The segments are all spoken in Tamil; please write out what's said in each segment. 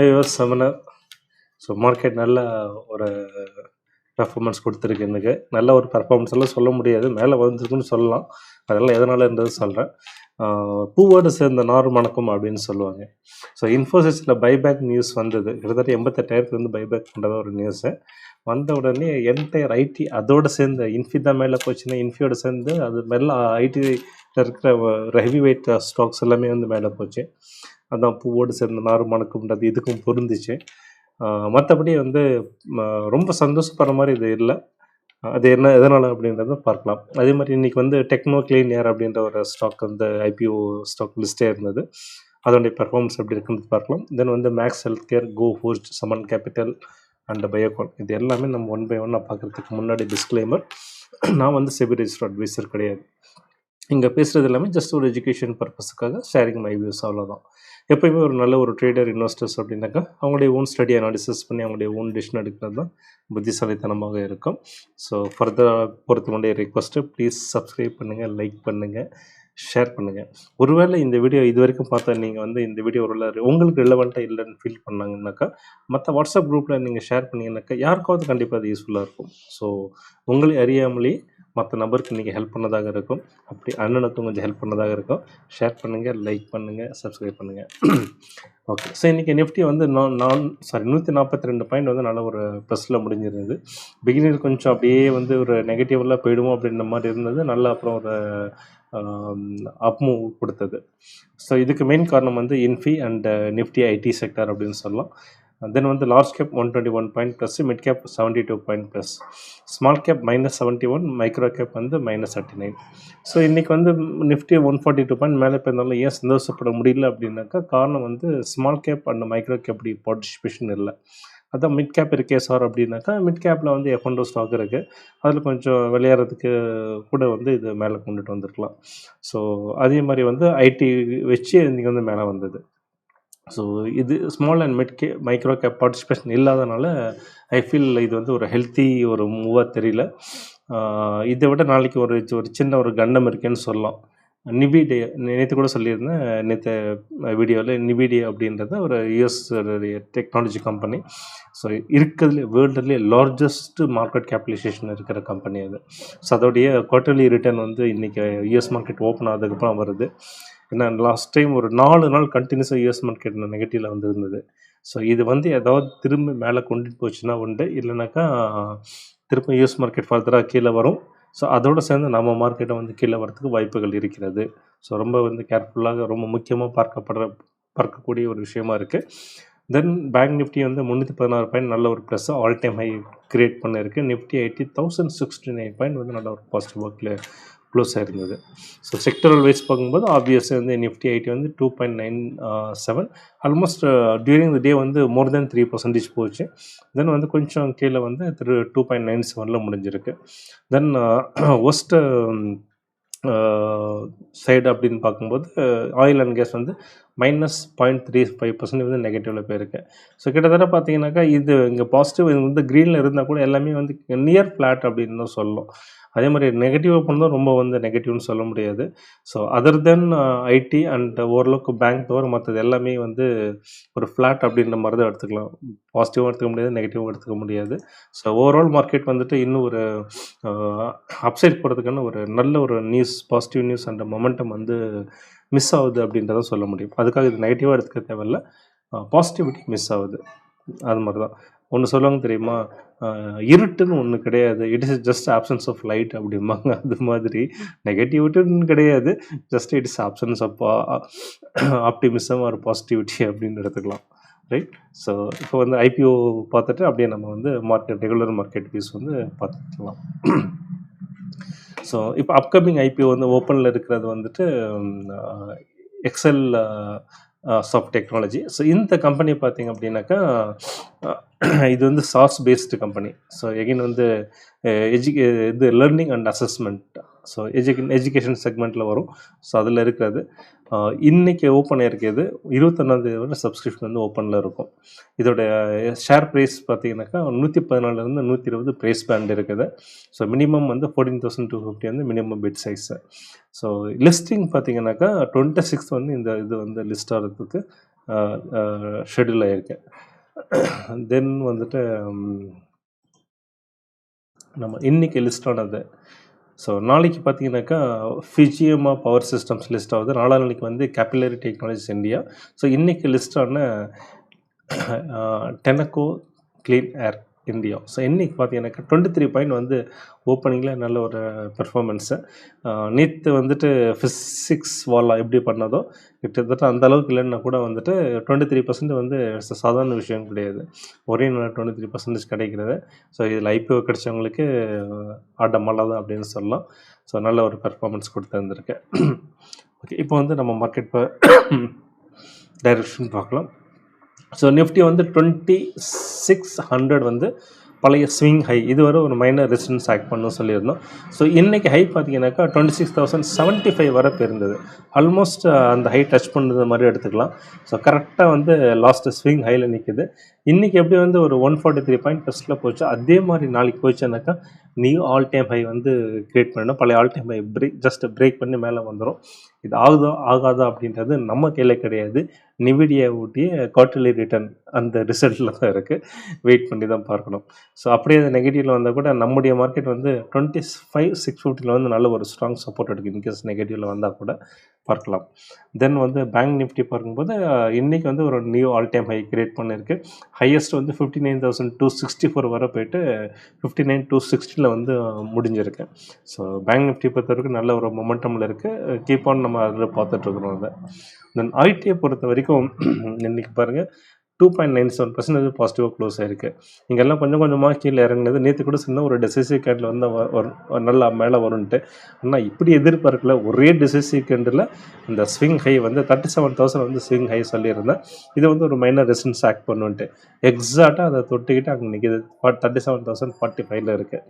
ஐயோஸ் செவனர் ஸோ மார்க்கெட் நல்ல ஒரு பெர்ஃபார்மன்ஸ் கொடுத்துருக்கு எனக்கு. நல்ல ஒரு பெர்ஃபார்மன்ஸ் எல்லாம் சொல்ல முடியாது. மேலே வந்திருக்குன்னு சொல்லலாம். அதெல்லாம் எதனாலன்றது சொல்கிறேன் பூவோடு சேர்ந்த நார் மணக்கும் அப்படின்னு சொல்லுவாங்க. ஸோ இன்ஃபோசிஸில் பைபேக் நியூஸ் வந்தது. கிட்டத்தட்ட எண்பத்தெட்டாயிரத்து வந்து பைபேக் பண்ணுறது ஒரு நியூஸு வந்த உடனே என்டையர் ஐடி அதோட சேர்ந்து இன்ஃபி தான் மேலே போச்சுன்னா இன்ஃபியோட சேர்ந்து அது மேலே ஐடி இருக்கிற ஹெவி வெயிட் ஸ்டாக்ஸ் எல்லாமே வந்து மேலே போச்சு. அதான் பூவோடு சேர்ந்த நார் மணக்கும்ன்றது இதுக்கும் பொருந்துச்சு. மற்றபடி வந்து ரொம்ப சந்தோஷப்படுற மாதிரி இது இல்லை. அது என்ன எதனால் அப்படின்றத பார்க்கலாம். அதே மாதிரி இன்றைக்கி வந்து டெக்னோ கிளீன் ஏர் அப்படின்ற ஒரு ஸ்டாக் வந்து ஐபிஓ ஸ்டாக் லிஸ்ட்டே இருந்தது. அதோடைய பெர்ஃபார்மன்ஸ் எப்படி இருக்குன்னு பார்க்கலாம். தென் வந்து மேக்ஸ் ஹெல்த் கேர் கோ ஹோஸ்ட் சமன் கேபிட்டல் அண்ட் பயோகான் இது எல்லாமே நம்ம ஒன் பை ஒன்னாக பார்க்குறதுக்கு முன்னாடி டிஸ்க்ளைமர் நான் வந்து செபி ரெஜிஸ்டர் அட்வைசர் கிடையாது. இங்கே பேசுகிறது எல்லாமே ஜஸ்ட் ஒரு எஜுகேஷன் பர்பஸுக்காக ஷேரிங் மை வியூஸ் அவ்வளோதான் எப்பயுமே ஒரு நல்ல ஒரு ட்ரேடர் இன்வெஸ்டர்ஸ் அப்படின்னாக்கா அவங்களுடைய ஓன் ஸ்டடி அனாலிசிஸ் பண்ணி அவங்களுடைய ஓன் டிசிஷன் எடுக்கிறது தான் புத்திசாலித்தனமாக இருக்கும். ஸோ ஃபர்தராக பொறுத்த வேண்டிய ரெக்வஸ்ட்டு ப்ளீஸ் சப்ஸ்கிரைப் பண்ணுங்கள் லைக் பண்ணுங்கள் ஷேர் பண்ணுங்கள் ஒருவேளை இந்த வீடியோ இது வரைக்கும் பார்த்தா நீங்கள் வந்து இந்த வீடியோ ஒரு உங்களுக்கு ரிலவெண்ட்டாக இல்லைன்னு ஃபீல் பண்ணாங்கன்னாக்கா மற்ற வாட்ஸ்அப் குரூப்பில் நீங்கள் ஷேர் பண்ணிங்கனாக்கா யாருக்காவது கண்டிப்பாக அது யூஸ்ஃபுல்லாக இருக்கும். ஸோ உங்களை அறியாமலே மற்ற நபருக்கு நீங்கள் ஹெல்ப் பண்ணதாக இருக்கும். அப்படி அண்ணனுக்கும் கொஞ்சம் ஹெல்ப் பண்ணதாக இருக்கும். ஷேர் பண்ணுங்கள் லைக் பண்ணுங்கள் சப்ஸ்கிரைப் பண்ணுங்கள் ஓகே ஸோ இன்றைக்கி நிஃப்டி வந்து நான் நான் சாரி நூற்றி நாற்பத்தி ரெண்டு பாயிண்ட் வந்து நல்ல ஒரு ப்ளஸில் முடிஞ்சிருந்தது. பிகினர் கொஞ்சம் அப்படியே வந்து ஒரு நெகட்டிவ்லாம் போயிடுவோம் அப்படின்ற மாதிரி இருந்தது. நல்லா அப்புறம் ஒரு அப் மூவ் கொடுத்தது. ஸோ இதுக்கு மெயின் காரணம் வந்து Infy and Nifty IT sector அப்படின்னு சொல்லலாம். தென் வந்து large cap one twenty one point plus mid cap seventy two point plus small cap minus seventy one micro cap வந்து மைனஸ் தேர்ட்டி நைன் ஸோ இன்றைக்கி வந்து Nifty one forty two point மேலே போயிருந்தாலும் ஏன் சந்தோஷப்பட முடியல அப்படின்னாக்கா காரணம் வந்து small cap and micro cap அப்படி பார்ட்டிசிபேஷன் இல்லை. அதான் மிட் கேப் இருக்கே சார் அப்படின்னாக்கா மிட் கேப்பில் வந்து எஃப்என்டோ ஸ்டாக் இருக்குது அதில் கொஞ்சம் விளையாடுறதுக்கு கூட வந்து இது மேலே கொண்டுட்டு வந்திருக்கலாம். ஸோ அதே மாதிரி வந்து ஐடி வச்சு இன்றைக்கி வந்து மேலே வந்தது. ஸோ இது ஸ்மால் அண்ட் மிட் கே மைக்ரோ கேப் பார்ட்டிசிபேஷன் இல்லாதனால ஐ ஃபீல் இது வந்து ஒரு ஹெல்த்தி ஒரு மூவாக தெரியல. இதை விட நாளைக்கு ஒரு ஒரு சின்ன ஒரு கண்டம் இருக்குன்னு சொல்லலாம். நிபிடே நேற்று கூட சொல்லியிருந்தேன் நேற்று வீடியோவில் நிபிடே அப்படின்றது ஒரு யூஎஸ் டெக்னாலஜி கம்பெனி ஸோ இருக்கிறதுலே வேர்ல்டுலேயே லார்ஜஸ்ட் மார்க்கெட் கேபிடலைசேஷன் இருக்கிற கம்பெனி அது. ஸோ அதோடைய குவார்ட்டர்லி ரிட்டர்ன் வந்து இன்றைக்கி யூஎஸ் மார்க்கெட் ஓப்பன் ஆனதுக்கப்புறம் வருது. ஏன்னா லாஸ்ட் டைம் ஒரு நாலு நாள் கண்டினியூஸாக யூஎஸ் மார்க்கெட் நெகட்டிவில் வந்துருந்தது. ஸோ இது வந்து ஏதாவது திரும்ப மேலே கொண்டுட்டு போச்சுன்னா உண்டு. இல்லைனாக்கா திரும்ப யூஎஸ் மார்க்கெட் ஃபர்தராக கீழே வரும். ஸோ அதோடு சேர்ந்து நம்ம மார்க்கெட்டை வந்து கீழே வரதுக்கு வாய்ப்புகள் இருக்கிறது. ஸோ ரொம்ப வந்து கேர்ஃபுல்லாக ரொம்ப முக்கியமாக பார்க்கப்படுற பார்க்கக்கூடிய ஒரு விஷயமா இருக்குது தென் பேங்க் நிஃப்டி வந்து முந்நூற்றி பதினாறு பாயிண்ட் நல்ல ஒரு plus all time high create பண்ணிருக்கு Nifty eighty thousand sixty nine point வந்து நல்ல ஒரு பாசிட்டிவ் ஒர்க்கில் க்ளோஸாக இருந்தது. ஸோ செக்டரல் வைஸ் பார்க்கும்போது ஆப்வியஸாக வந்து நிஃப்டி ஐடி வந்து two point nine seven almost during the day வந்து மோர் தென் த்ரீ பர்சன்டேஜ் போச்சு. தென் வந்து கொஞ்சம் கீழே வந்து திரு டூ பாயிண்ட் நைன் செவனில் முடிஞ்சிருக்கு. தென் ஒஸ்ட்டு சைடு அப்படின்னு பார்க்கும்போது ஆயில் அண்ட் கேஸ் வந்து minus point three five percent வந்து நெகட்டிவில் போயிருக்கு. ஸோ கிட்டத்தட்ட பார்த்தீங்கன்னாக்கா இது இங்கே பாசிட்டிவ் இது வந்து க்ரீனில் இருந்தால் கூட எல்லாமே வந்து நியர் ஃப்ளாட் அப்படின்னு தான் சொல்லலாம் அதே மாதிரி நெகட்டிவாக பண்ணதும் ரொம்ப வந்து நெகட்டிவ்னு சொல்ல முடியாது. So other then IT and ஓரளவுக்கு பேங்க் தவிர மற்றது எல்லாமே வந்து ஒரு ஃப்ளாட் அப்படின்ற மாதிரி தான் எடுத்துக்கலாம். பாசிட்டிவாக எடுத்துக்க முடியாது நெகட்டிவாக எடுத்துக்க முடியாது. ஸோ ஓவரால் மார்க்கெட் வந்துட்டு இன்னும் ஒரு அப்சைட் போகிறதுக்கான ஒரு நல்ல ஒரு news positive news and momentum வந்து மிஸ் ஆகுது அப்படின்றத சொல்ல முடியும். அதுக்காக இது நெகட்டிவாக எடுத்துக்க தேவையில்ல. பாசிட்டிவிட்டி மிஸ் ஆகுது. அது மாதிரி தான். ஒன்று சொல்லுவாங்க தெரியுமா? இருட்டுன்னு ஒன்று கிடையாது. It is just absence of light அப்படிம்பாங்க. அது மாதிரி. நெகட்டிவிட்டின்னு கிடையாது. Just it is absence of optimism or positivity அப்படின்னு எடுத்துக்கலாம். ரைட் ஸோ இப்போ வந்து ஐபிஓ பார்த்துட்டு அப்படியே நம்ம வந்து மார்க்கெட் ரெகுலர் மார்க்கெட் பீஸ் வந்து பார்த்துக்கலாம். ஸோ இப்போ அப்கமிங் ஐபிஓ வந்து ஓப்பனில் இருக்கிறது வந்துட்டு எக்ஸல் சாஃப்ட் டெக்னாலஜி ஸோ இந்த கம்பெனி பார்த்தீங்க அப்படின்னாக்கா இது வந்து SaaS based company so again வந்து எஜுகே இது லேர்னிங் அண்ட் அசஸ்மெண்ட் ஸோ எஜுகே எஜுகேஷன் செக்மெண்ட்டில் வரும். ஸோ அதில் இருக்கிறது. இன்றைக்கி ஓப்பன் ஆயிருக்கிறது இருபத்தொன்னாந்தேதி வரை சப்ஸ்கிரிப்ஷன் வந்து ஓப்பனில் இருக்கும். இதோடைய ஷேர் ப்ரைஸ் பார்த்தீங்கன்னாக்கா நூற்றி பதினாலுலேருந்து நூற்றி இருபது ப்ரைஸ் பேண்ட் இருக்குது. ஸோ மினிமம் வந்து ஃபோர்டீன் தௌசண்ட் டூ ஃபிஃப்டி வந்து minimum bid size so listing பார்த்தீங்கன்னாக்கா டுவெண்ட்டி சிக்ஸ் வந்து இந்த இது வந்து லிஸ்ட் ஆகிறதுக்கு ஷெடியூல் ஆகிருக்கு தென் வந்துட்டு நம்ம இன்னைக்கு லிஸ்ட் ஆனது ஸோ நாளைக்கு பார்த்தீங்கன்னாக்கா ஃபிஜியமா பவர் சிஸ்டம்ஸ் லிஸ்ட் ஆகுது. நாலா நாளைக்கு வந்து கேபிலரி டெக்னாலஜிஸ் இந்தியா ஸோ இன்றைக்கி லிஸ்ட் ஆன Tenneco clean air India. So இன்றைக்கி பார்த்தீங்கன்னாக்கா டுவெண்ட்டி த்ரீ பாயிண்ட் வந்து ஓப்பனிங்கில் நல்ல ஒரு பெர்ஃபார்மன்ஸு நேற்று வந்துட்டு ஃபிசிக்ஸ் வாலா எப்படி பண்ணதோ கிட்டத்தட்ட அந்த அளவுக்கு இல்லைன்னா கூட வந்துட்டு டுவெண்ட்டி த்ரீ பர்சன்ட் வந்து சாதாரண விஷயம் கிடையாது. ஒரே நல்ல டுவெண்ட்டி த்ரீ பர்சன்டேஜ் கிடைக்கிறது. ஸோ இதில் ஐபிஓ கிடைச்சவங்களுக்கு ஆட்ட தான் அப்படின்னு சொல்லலாம். ஸோ நல்ல ஒரு பெர்ஃபார்மன்ஸ் கொடுத்துருந்துருக்கு. ஓகே இப்போ வந்து நம்ம மார்க்கெட் டைரக்ஷன் பார்க்கலாம். ஸோ நிஃப்டி வந்து டுவெண்ட்டி சிக்ஸ் ஹண்ட்ரட் வந்து பழைய ஸ்விங் ஹை இதுவரை ஒரு மைனர் ரெசிடன்ஸ் ஆக்ட் பண்ணணும் சொல்லியிருந்தோம். ஸோ இன்றைக்கி ஹை பார்த்தீங்கன்னாக்கா twenty six thousand seventy five வரை போயிருந்தது. ஆல்மோஸ்ட் அந்த ஹை டச் பண்ணுறது மாதிரி எடுத்துக்கலாம். ஸோ கரெக்டாக வந்து லாஸ்ட் ஸ்விங் ஹையில் நிற்கிது இன்றைக்கி எப்படி வந்து ஒரு ஒன் ஃபார்ட்டி த்ரீ பாயிண்ட் ஃபஸ்ட்டில் போச்சு அதே மாதிரி நாளைக்கு போச்சுனாக்கா நியூ ஆல் டைம் ஹை வந்து கிரியேட் பண்ணணும். பழைய all time high break just break பண்ணி மேலே வந்துடும் இது ஆகுதோ ஆகாதா அப்படின்றது நம்ம கையில் கிடையாது. நிவிடியை ஊட்டிய குவார்டர்லி ரிட்டர்ன் அந்த ரிசல்ட்டில் தான் இருக்குது வெயிட் பண்ணி தான் பார்க்கணும். ஸோ அப்படியே அந்த நெகட்டிவில் வந்தால் கூட நம்முடைய மார்க்கெட் வந்து டுவெண்ட்டி ஃபைவ் சிக்ஸ் ஃபிஃப்டியில் வந்து நல்ல ஒரு ஸ்ட்ராங் சப்போர்ட் எடுக்கும். இன்கேஸ் நெகட்டிவில் வந்தால் கூட. பார்க்கலாம். தென் வந்து பேங்க் நிஃப்டி பார்க்கும்போது இன்றைக்கி வந்து ஒரு new all time high create பண்ணியிருக்கு ஹையஸ்ட் வந்து fifty nine thousand two sixty four வரை போயிட்டு ஃபிஃப்டி நைன் டூ சிக்ஸ்டியில் வந்து முடிஞ்சிருக்கு. ஸோ பேங்க் நிஃப்டி பொறுத்த வரைக்கும் நல்ல ஒரு மொமெண்டமில் இருக்குது கீப் ஆன் நம்ம அதில் பார்த்துட்ருக்குறோம் அதை. தென் ஐடியை பொறுத்த வரைக்கும் இன்னைக்கு பாருங்கள் two point nine seven percentage பாசிட்டிவாக க்ளோஸ் ஆயிருக்கு. இங்கெல்லாம் கொஞ்சம் கொஞ்சமாக கீழே இறங்குனது. நேற்று கூட சின்ன ஒரு டெசிசிவ் கேண்டில் வந்து வரும் நல்லா மேலே வரும்ன்ட்டு. ஆனால் இப்படி எதிர்பார்க்கல. ஒரே டெசிசிவ் கேண்டில் இந்த ஸ்விங் ஹை வந்து தேர்ட்டி செவன் தௌசண்ட் வந்து ஸ்விங் ஹை சொல்லியிருந்தேன். இது வந்து ஒரு மைனர் ரெசன்ஸ் ஆக்ட் பண்ணுன்ட்டு. எக்ஸாக்டாக அதை தொட்டுக்கிட்டு அங்கே நிற்கிது தேர்ட்டி செவன் தௌசண்ட் ஃபார்ட்டி ஃபைவ்ல இருக்குது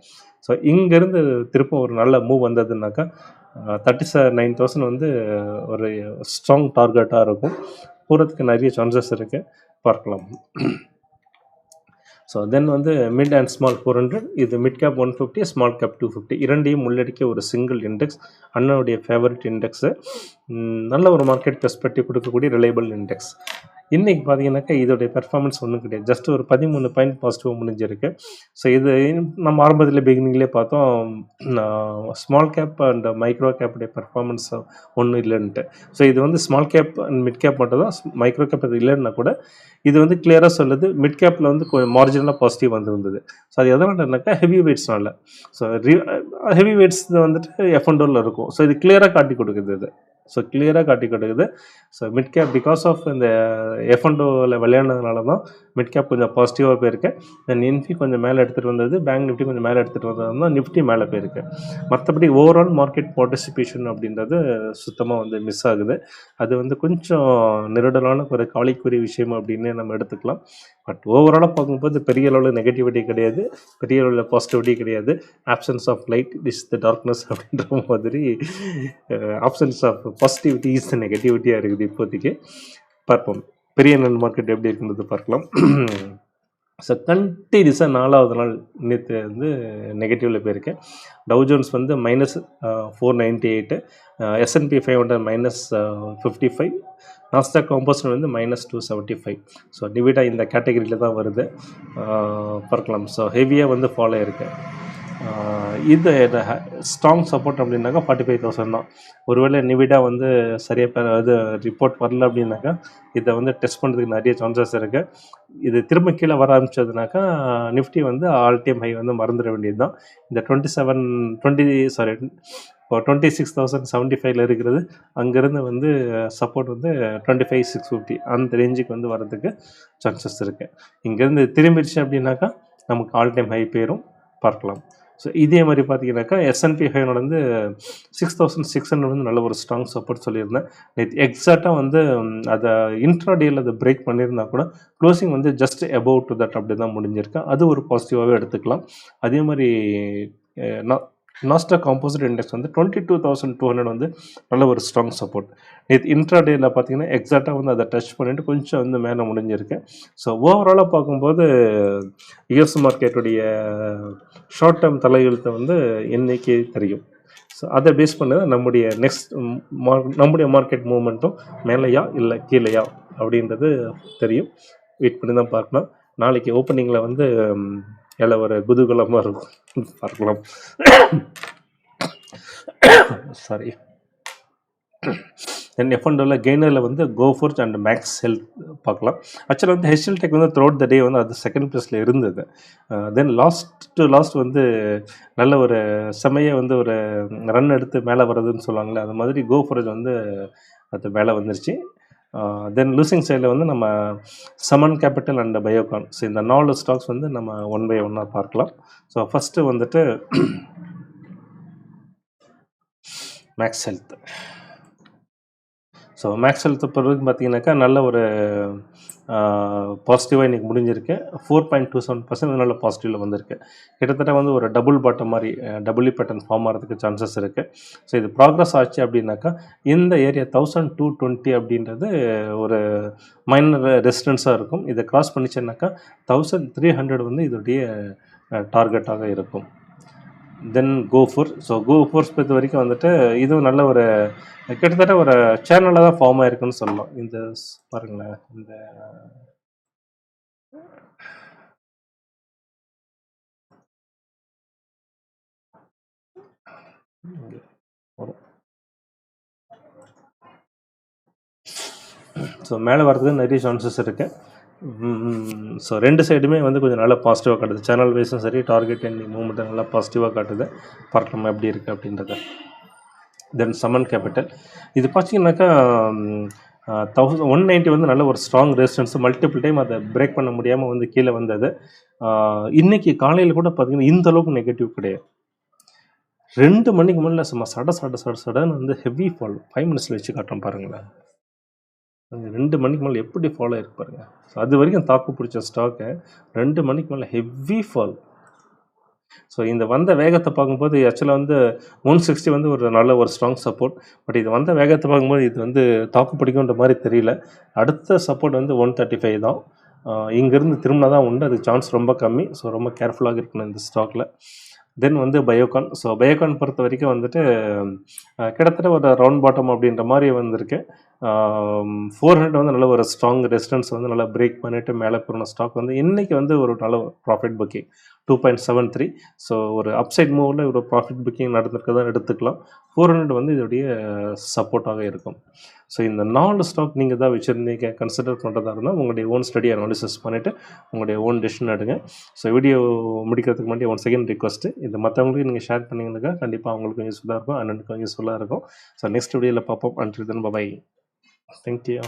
ஸோ இங்கேருந்து திரும்ப ஒரு நல்ல மூவ் வந்ததுனாக்கா தேர்ட்டி செ நைன் தௌசண்ட் வந்து ஒரு ஸ்ட்ராங் டார்கெட்டாக இருக்கும். போகிறதுக்கு நிறைய சான்சஸ் இருக்குது பார்க்கலாம். ஸோ தென் வந்து mid and small four hundred இது mid cap one fifty small cap two fifty இரண்டையும் உள்ளடக்கிய ஒரு சிங்கிள் இண்டெக்ஸ் அண்ணனுடைய ஃபேவரட் இண்டெக்ஸு நல்ல ஒரு மார்க்கெட் பெர்ஸ்பெக்டிவ் கொடுக்கக்கூடிய ரிலையபிள் இண்டெக்ஸ் இன்றைக்கி பார்த்தீங்கன்னாக்கா இதோடைய பெர்ஃபார்மன்ஸ் ஒன்றும் கிடையாது. ஜஸ்ட் ஒரு பதிமூணு பாயிண்ட் பாசிட்டிவாக முடிஞ்சிருக்கு. ஸோ இது நம்ம ஆரம்பத்தில் பிகினிங்லேயே பார்த்தோம். ஸ்மால் கேப் அண்ட் மைக்ரோ கேப்புடைய பெர்ஃபார்மன்ஸ் ஒன்றும் இல்லைன்ட்டு. ஸோ இது வந்து small cap and mid cap மட்டும் தான். மைக்ரோ கேப் அது இல்லைன்னா கூட இது வந்து கிளியராக சொல்லுது. மிட் கேப்பில் வந்து மார்ஜினலாக பாசிட்டிவ் வந்திருந்தது. ஸோ அது எதனாலனாக்கா ஹெவி வெயிட்ஸ்னால ஸோ ஹெவி வெயிட்ஸ் வந்துட்டு எஃப் அண்ட் இருக்கும். ஸோ இது கிளியராக காட்டி கொடுக்குது இது. ஸோ கிளியராக காட்டி கொடுக்குது. So mid cap because of இந்த எஃப் விளையாடுனதுனால தான் மிட் கேப் கொஞ்சம் பாசிட்டிவாக போயிருக்கு. தென் இன்ஃபி கொஞ்சம் மேலே எடுத்துகிட்டு வந்தது பேங்க் நிஃப்டி கொஞ்சம் மேலே எடுத்துகிட்டு வந்தது தான் நிஃப்டி மேலே போயிருக்கு. மற்றபடி ஓவரால் மார்க்கெட் பார்ட்டிசிபேஷன் அப்படின்றது சுத்தமாக வந்து மிஸ் ஆகுது. அது வந்து கொஞ்சம் நெருடலான ஒரு காலிக்குரிய விஷயம் அப்படின்னு நம்ம எடுத்துக்கலாம். பட் ஓவராலாக பார்க்கும்போது பெரிய அளவில் நெகட்டிவிட்டி கிடையாது. பெரிய அளவில் பாசிட்டிவிட்டி கிடையாது. Absence of light is the darkness அப்படின்ற மாதிரி absence of positivity is the நெகட்டிவிட்டியாக இருக்குது இப்போதைக்கு. பார்ப்போம். பெரிய நல் மார்க்கெட் எப்படி இருக்குன்றது பார்க்கலாம். ஸோ கண்டினியூஸாக நாலாவது நாள் நேற்று வந்து நெகட்டிவில் போயிருக்கேன். டவு ஜோன்ஸ் வந்து minus four ninety eight S and P five hundred minus fifty five Nasdaq composite வந்து minus two seventy five so Nvidia இந்த கேட்டகரியில் தான் வருது. பார்க்கலாம். ஸோ ஹெவியாக வந்து ஃபாலோ இருக்குது இது ஸ்ட்ராங் சப்போர்ட் அப்படின்னாக்கா ஃபார்ட்டி ஃபைவ் தௌசண்ட் தான். ஒருவேளை நிவிடா வந்து சரியாக இது ரிப்போர்ட் வரல அப்படின்னாக்கா இதை வந்து டெஸ்ட் பண்ணுறதுக்கு நிறைய சான்சஸ் இருக்குது இது திரும்ப கீழே வர ஆரம்பிச்சதுனாக்கா நிஃப்டி வந்து ஆல் டைம் ஹை வந்து மறந்துட வேண்டியது தான். இந்த டுவெண்ட்டி செவன் டுவெண்ட்டி சாரி இப்போ டுவெண்ட்டி சிக்ஸ் தௌசண்ட் செவன்ட்டி ஃபைவ்ல இருக்கிறது. அங்கேருந்து வந்து சப்போர்ட் வந்து டுவெண்ட்டி ஃபைவ் சிக்ஸ் ஃபிஃப்டி அந்த ரேஞ்சுக்கு வந்து வரதுக்கு சான்சஸ் இருக்குது இங்கேருந்து திரும்பிடுச்சு அப்படின்னாக்கா நமக்கு ஆல் டைம் ஹை போயிடும் பார்க்கலாம். ஸோ இதே மாதிரி பார்த்தீங்கன்னாக்கா எஸ்என்பி ஃபைவ் வந்து சிக்ஸ் தௌசண்ட் சிக்ஸ் ஹண்ட்ரட் வந்து நல்ல ஒரு ஸ்ட்ராங் சப்போர்ட் சொல்லியிருந்தேன். நேற்று எக்ஸாக்டாக வந்து அதை அதை இன்ட்ராடேயில் அதை பிரேக் பண்ணியிருந்தா கூட க்ளோசிங் வந்து ஜஸ்ட் அபவுட் டு தட் அப்படி தான் முடிஞ்சிருக்கு. அது ஒரு பாசிட்டிவாகவே எடுத்துக்கலாம். அதே மாதிரி நான் நாஸ்டாக் காம்போசிட் இண்டெக்ஸ் வந்து twenty two thousand two hundred வந்து நல்ல ஒரு ஸ்ட்ராங் சப்போர்ட் நேற்று இன்ட்ரா டேயில் பார்த்தீங்கன்னா எக்ஸாக்டாக வந்து அதை டச் பண்ணிட்டு கொஞ்சம் வந்து மேலே முடிஞ்சிருக்கு. ஸோ ஓவராலாக பார்க்கும்போது யுஎஸ் மார்க்கெட்டுடைய ஷார்ட் டேர்ம் தலையெழுத்தை வந்து இன்னைக்கு தெரியும். ஸோ அதை பேஸ் பண்ணி தான் நம்முடைய நெக்ஸ்ட் மார்க் நம்முடைய மார்க்கெட் மூவ்மெண்ட்டும் மேலேயா இல்லை கீழேயா அப்படின்றது தெரியும். வெயிட் பண்ணி தான் பார்க்கலாம் நாளைக்கு ஓப்பனிங்கில் வந்து எல்லாம் ஒரு குதூகலமாக இருக்கும். பார்க்கலாம். சாரி தென் எஃப்என்டோவில் கெய்னரில் வந்து கோஃபோர்ஜ் அண்ட் மேக்ஸ் ஹெல்த் பார்க்கலாம். ஆக்சுவலாக வந்து ஹெச்எல் டெக் வந்து த்ரோட் த டே வந்து அது செகண்ட் ப்ளேஸில் இருந்தது. தென் லாஸ்ட் டு லாஸ்ட் வந்து நல்ல ஒரு செமையை வந்து ஒரு ரன் எடுத்து மேலே வர்றதுன்னு சொல்லுவாங்களே அது மாதிரி கோஃபோர்ஸ் வந்து அது மேலே வந்துருச்சு. தென் லூசிங் சைடில் வந்து நம்ம Samman capital and Biocon so இந்த நாலு ஸ்டாக்ஸ் வந்து நம்ம ஒன் பை ஒன்னாக பார்க்கலாம். ஸோ ஃபஸ்ட்டு வந்துட்டு Max Health so Max Health பொறுத்தவரைக்கும் பார்த்தீங்கன்னாக்கா நல்ல ஒரு பாசிட்டிவாக இன்றைக்கி முடிஞ்சிருக்கு. Four point two seven percent நல்ல பாசிட்டிவில் வந்திருக்கு. கிட்டத்தட்ட வந்து ஒரு டபுள் பாட்டம் மாதிரி டபுள் பேட்டர்ன் ஃபார்ம் ஆகிறதுக்கு சான்சஸ் இருக்குது ஸோ இது ப்ராக்ரஸ் ஆச்சு அப்படின்னாக்கா இந்த ஏரியா தௌசண்ட் டூ டுவெண்ட்டி அப்படின்றது ஒரு மைனர் ரெசிடென்ஸாக இருக்கும். இதை கிராஸ் பண்ணிச்சுன்னாக்கா தௌசண்ட் த்ரீ ஹண்ட்ரட் வந்து இதோடைய டார்கெட்டாக இருக்கும். தென் கோஃபூர் ஸோ கோஃபூர்ஸ் பொறுத்த வரைக்கும் வந்துட்டு இதுவும் நல்ல ஒரு கிட்டத்தட்ட ஒரு சேனலாக தான் ஃபார்ம் ஆயிருக்குன்னு சொல்லலாம். இந்த பாருங்களேன் இந்த ஸோ மேலே வரதுக்கு நிறைய சான்சஸ் இருக்குது ஸோ ரெண்டு சைடுமே வந்து கொஞ்சம் நல்லா பாசிட்டிவாக காட்டுது. சேனல் வைஸும் சரி டார்கெட் அண்ட் மூவ்மெண்ட்டும் நல்லா பாசிட்டிவாக காட்டுது. பார்க்கலாம் எப்படி இருக்குது அப்படின்றத. தென் சமன் கேபிட்டல் இது பார்த்தீங்கன்னாக்கா தௌசண்ட் ஒன் நைன்ட்டி வந்து நல்ல ஒரு ஸ்ட்ராங் ரெசிஸ்டன்ஸ் மல்டிபிள் டைம் அதை பிரேக் பண்ண முடியாமல் வந்து கீழே வந்தது. இன்றைக்கி காலையில் கூட பார்த்தீங்கன்னா இந்த அளவுக்கு நெகட்டிவ் கிடையாது. ரெண்டு மணிக்கு முன்னாடி சும்மா சட சட சட சடன்னு வந்து ஹெவி ஃபால் ஃபைவ் மினிட்ஸில் வச்சு காட்டுறோம் பாருங்களேன். ரெண்டு மணிக்கு மேலே எப்படி ஃபாலோ ஆயிருக்கு ஸோ அது வரைக்கும் தாக்கு பிடிச்ச ஸ்டாக்கு ரெண்டு மணிக்கு மேலே ஹெவி ஃபால் ஸோ இந்த வந்த வேகத்தை பார்க்கும்போது ஆக்சுவலாக வந்து ஒன் சிக்ஸ்டி வந்து ஒரு நல்ல ஒரு ஸ்ட்ராங் சப்போர்ட் பட் இது வந்த வேகத்தை பார்க்கும்போது இது வந்து தாக்கு பிடிக்குன்ற மாதிரி தெரியல. அடுத்த சப்போர்ட் வந்து ஒன் தேர்ட்டி ஃபைவ் தான் இங்கேருந்து திரும்பினா தான் உண்டு. அதுக்கு சான்ஸ் ரொம்ப கம்மி. ஸோ ரொம்ப கேர்ஃபுல்லாக இருக்கணும் இந்த ஸ்டாக்கில் தென் வந்து பயோகான் ஸோ பயோகான் பொறுத்த வரைக்கும் வந்துட்டு கிட்டத்தட்ட ஒரு ரவுண்ட் பாட்டம் அப்படின்ற மாதிரி வந்திருக்கு. ஃபோர் ஹண்ட்ரட் வந்து நல்ல ஒரு ஸ்ட்ராங் ரெசிஸ்டன்ஸ் வந்து நல்லா பிரேக் பண்ணிட்டு மேலே போன ஸ்டாக் வந்து இன்னைக்கு வந்து ஒரு நல்ல profit booking two point seven three so ஒரு அப்சைட் மூவில் ஒரு ப்ராஃபிட் புக்கிங் நடந்திருக்கதான் எடுத்துக்கலாம். ஃபோர் ஹண்ட்ரட் வந்து இதோடைய சப்போர்ட்டாக இருக்கும். ஸோ இந்த நாலு ஸ்டாக் நீங்கள் தான் வச்சுருந்தீங்க கன்சிடர் பண்ணுறதா இருந்தால் உங்களுடைய ஓன் ஸ்டடி அனாலிசிஸ் பண்ணிவிட்டு உங்களுடைய ஓன் டெசிஷன் எடுங்க. ஸோ வீடியோ முடிக்கிறதுக்கு முன்னாடி ஒன் செகண்ட் ரிக்வஸ்ட்டு இது மற்றவங்களுக்கு நீங்கள் ஷேர் பண்ணிங்கனாக்கா கண்டிப்பாக அவங்களுக்கும் யூஸ்ஃபுல்லாக இருக்கும் அண்ணனுக்கும் யூஸ்ஃபுல்லாக இருக்கும். ஸோ நெக்ஸ்ட் வீடியோவில் பார்ப்போம். அன்றில் தன் பபாய் Was denkt ihr?